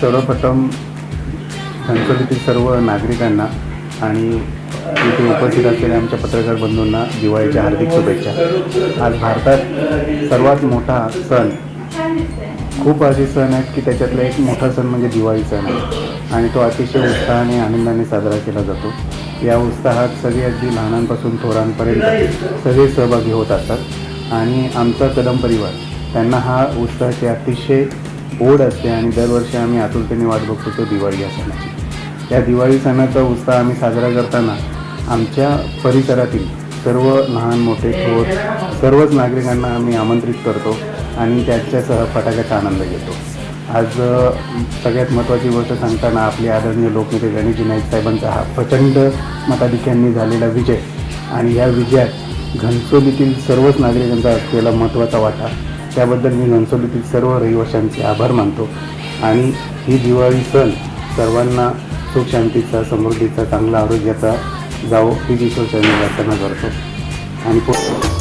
सर्वप्रथम संसदेतील सर्व नागरिकांना आणि इथे उपस्थित असलेल्या आमच्या पत्रकार बंधूंना दिवाळीच्या हार्दिक शुभेच्छा. आज भारतात सर्वात मोठा सण खूप असे सण आहेत की त्याच्यातला एक मोठा सण म्हणजे दिवाळी सण आहे. आणि तो अतिशय उत्साहाने आनंदाने साजरा केला जातो. या उत्साहात सगळे अगदी लहानांपासून थोरांपर्यंत सगळे सहभागी होत असतात. आणि आमचा कदम परिवार त्यांना हा उत्साहाची अतिशय ओढ असते आणि दरवर्षी आम्ही आतुरतेने वाट बघतो तो दिवाळी या सणाची. या दिवाळी सणाचा उत्साह आम्ही साजरा करताना आमच्या परिसरातील सर्व लहान मोठे थोर सर्वच नागरिकांना आम्ही आमंत्रित करतो आणि त्याच्यासह फटाक्याचा आनंद घेतो. आज सगळ्यात महत्त्वाची गोष्ट सांगताना आपले आदरणीय लोकनेते गणेशजी नाईक साहेबांचा हा प्रचंड मताधिक्यांनी झालेला विजय आणि या विजयात घनसोलीतील सर्वच नागरिकांचा असलेला महत्त्वाचा वाटा. त्याबद्दल मी घनसोलीतील सर्व रहिवाशांचे आभार मानतो. आणि ही दिवाळी सण सर्वांना सुख शांतीचा समृद्धीचा चांगला आरोग्याचा जावो ही ईश्वर प्रार्थना करतो. आणि पु-